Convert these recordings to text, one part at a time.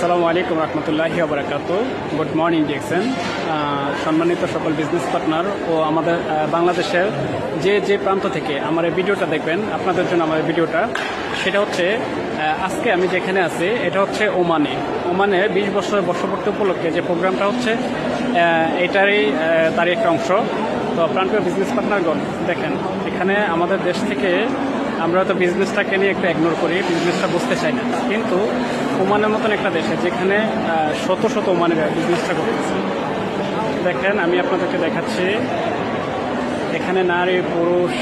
আসসালামু আলাইকুম রহমতুল্লাহি আবরাকাত গুড মর্নিং ডিএক্সেন সম্মানিত সকল বিজনেস পার্টনার ও আমাদের বাংলাদেশের যে যে প্রান্ত থেকে আমার এই ভিডিওটা দেখবেন, আপনাদের জন্য আমার ভিডিওটা, সেটা হচ্ছে আজকে আমি যেখানে আছি, এটা হচ্ছে ওমানে। ওমানে বিশ বছরের বর্ষপূর্তি উপলক্ষে যে প্রোগ্রামটা হচ্ছে এটারই তারই একটা অংশ। তো প্রাণপ্রিয় বিজনেস পার্টনারগণ, দেখেন, এখানে আমাদের দেশ থেকে আমরা তো বিজনেসটাকে নিয়ে একটু ইগনোর করি বিজনেসটা বুঝতে চাই না। কিন্তু ওমানের মতন একটা দেশে যেখানে শত শত ওমানেরা বিজনেসটা করতেছে। দেখেন, আমি আপনাদেরকে দেখাচ্ছি, এখানে নারী, পুরুষ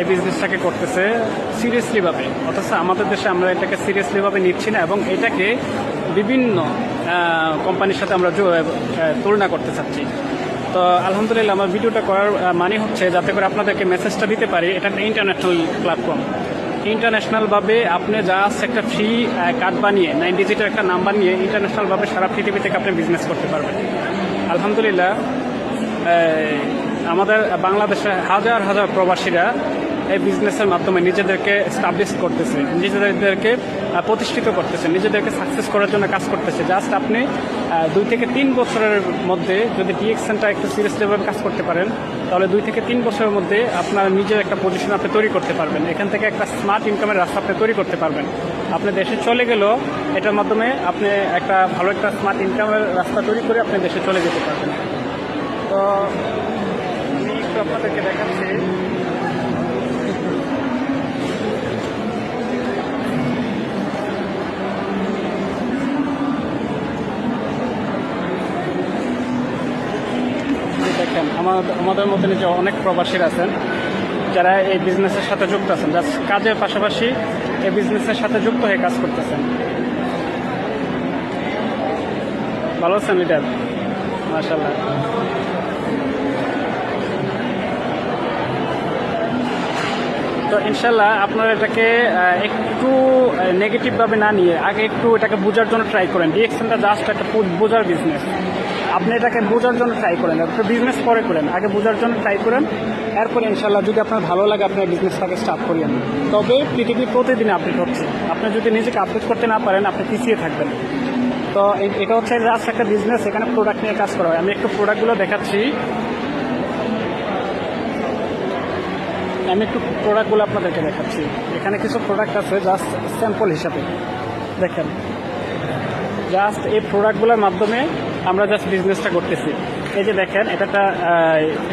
এই বিজনেসটাকে করতেছে সিরিয়াসলিভাবে অথচ আমাদের দেশে আমরা এটাকে সিরিয়াসলিভাবে নিচ্ছি না এবং এটাকে বিভিন্ন কোম্পানির সাথে আমরা তুলনা করতে চাচ্ছি। তো আলহামদুলিল্লাহ, আমার ভিডিওটা করার মানে হচ্ছে যাতে করে আপনাদেরকে মেসেজটা দিতে পারি, এটা একটা ইন্টারন্যাশনাল প্ল্যাটফর্ম ইন্টারন্যাশনালভাবে আপনি জাস্ট একটা ফ্রি কার্ড বানিয়ে নাইন ডিজিটের একটা নাম্বার নিয়ে ইন্টারন্যাশনালভাবে সারা পৃথিবী থেকে আপনি বিজনেস করতে পারবেন। আলহামদুলিল্লাহ আমাদের বাংলাদেশে হাজার হাজার প্রবাসীরা এই বিজনেসের মাধ্যমে নিজেদেরকে স্টাবলিশ করতেছে, নিজেদেরকে প্রতিষ্ঠিত করতেছে, নিজেদেরকে সাকসেস করার জন্য কাজ করতেছে। জাস্ট আপনি দুই থেকে তিন বছরের মধ্যে যদি ডিএক্সেনটা একটু সিরিয়াসলিভাবে কাজ করতে পারেন, তাহলে দুই থেকে তিন বছরের মধ্যে আপনার নিজের একটা পজিশন আপনি তৈরি করতে পারবেন। এখান থেকে একটা স্মার্ট ইনকামের রাস্তা আপনি তৈরি করতে পারবেন। আপনি দেশে চলে গেলেও এটার মাধ্যমে আপনি একটা ভালো একটা স্মার্ট ইনকামের রাস্তা তৈরি করে আপনি দেশে চলে যেতে পারবেন। তো আপনাদেরকে দেখাচ্ছি। আমাদের মতন যে অনেক প্রবাসীরা আছেন, যারা এই বিজনেসের সাথে যুক্ত আছেন জাস্ট কাজের পাশাপাশি এই বিজনেসের সাথে যুক্ত হয়ে কাজ করতেছেন। ভালো আছেন, লিডার? মাশাল্লাহ তো ইনশাল্লাহ আপনারা এটাকে একটু নেগেটিভভাবে না নিয়ে আগে একটু এটাকে বোঝার জন্য ট্রাই করেন। ডিএক্সেনটা জাস্ট একটা বোঝার বিজনেস আপনি এটাকে বোঝার জন্য ট্রাই করেন একটু বিজনেস পরে করেন। আগে বোঝার জন্য ট্রাই করেন, এরপরে ইনশাল্লাহ যদি আপনার ভালো লাগে, আপনার বিজনেসটাকে স্টার্ট করিয়েন তবে পৃথিবী প্রতিদিন আপডেট হচ্ছে। আপনি যদি নিজেকে আপডেট করতে না পারেন, আপনি পিছিয়ে থাকবেন। তো এটা হচ্ছে জাস্ট একটা বিজনেস এখানে প্রোডাক্ট নিয়ে কাজ করা হয়। আমি একটু প্রোডাক্টগুলো দেখাচ্ছি। আমি একটু প্রোডাক্টগুলো আপনাদেরকে দেখাচ্ছি। এখানে কিছু প্রোডাক্ট আছে জাস্ট স্যাম্পল হিসাবে। দেখেন। জাস্ট এই প্রোডাক্টগুলোর মাধ্যমে আমরা জাস্ট বিজনেসটা করতেছি। এই যে দেখেন এটা একটা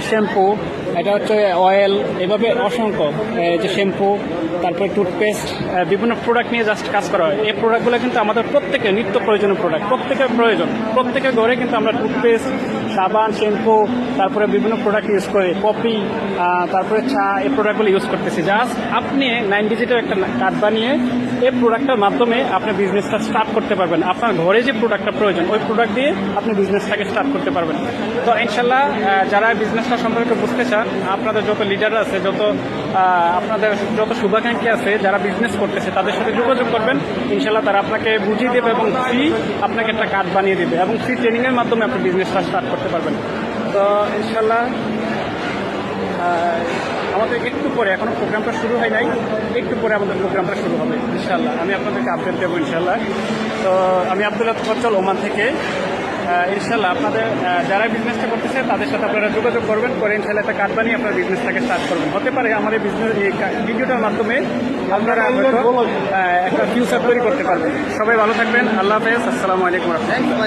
শ্যাম্পু এটা হচ্ছে অয়েল এভাবে অসংখ্য যে শ্যাম্পু তারপরে টুথপেস্ট বিভিন্ন প্রোডাক্ট নিয়ে জাস্ট কাজ করা হয়। এই প্রোডাক্টগুলো কিন্তু আমাদের প্রত্যেকের নিত্য প্রয়োজনীয় প্রোডাক্ট প্রত্যেকের প্রয়োজন। প্রত্যেকের ঘরে কিন্তু আমরা টুথপেস্ট সাবান শ্যাম্পু তারপরে বিভিন্ন প্রোডাক্ট ইউজ করি। কফি তারপরে চা, এই প্রোডাক্টগুলো ইউজ করতেছি। জাস্ট আপনি নাইন ডিজিটের একটা কার্ড বানিয়ে এই প্রোডাক্টের মাধ্যমে আপনি বিজনেসটা স্টার্ট করতে পারবেন। আপনার ঘরে যে প্রোডাক্টটা প্রয়োজন, ওই প্রোডাক্ট দিয়ে আপনি বিজনেসটাকে স্টার্ট করতে পারবেন। তো ইনশাল্লাহ যারা বিজনেসটা সম্পর্কে বুঝতে চান আপনাদের যত লিডার আছে, যত আপনাদের যত শুভাকাঙ্ক্ষী আছে, যারা বিজনেস করতেছে, তাদের সাথে যোগাযোগ করবেন। ইনশাল্লাহ তারা আপনাকে বুঝিয়ে দেবে এবং ফ্রি আপনাকে একটা কার্ড বানিয়ে দেবে এবং ফ্রি ট্রেনিংয়ের মাধ্যমে আপনি বিজনেসটা স্টার্ট করতে পারবেন। তো ইনশাল্লাহ আমাদের একটু পরে, এখনও প্রোগ্রামটা শুরু হয় নাই, একটু পরে আমাদের প্রোগ্রামটা শুরু হবে ইনশাল্লাহ আমি আপনাদেরকে আপডেট দেবো ইনশাল্লাহ তো আমি আব্দুল্লাহ ফজল ওমান থেকে। ইনশাল্লাহ আপনাদের যারা বিজনেসটা করতেছে তাদের সাথে আপনারা যোগাযোগ করবেন করে ইনশাল্লাহ একটা কার্ড বানিয়ে আপনার বিজনেসটাকে স্টার্ট করবেন। হতে পারে আমাদের বিজনেস এই কা- ভিডিওটার মাধ্যমে আপনারা একটা ফিউচার তৈরি করতে পারবেন। সবাই ভালো থাকবেন আল্লাহ হাফেজ আসসালামু আলাইকুম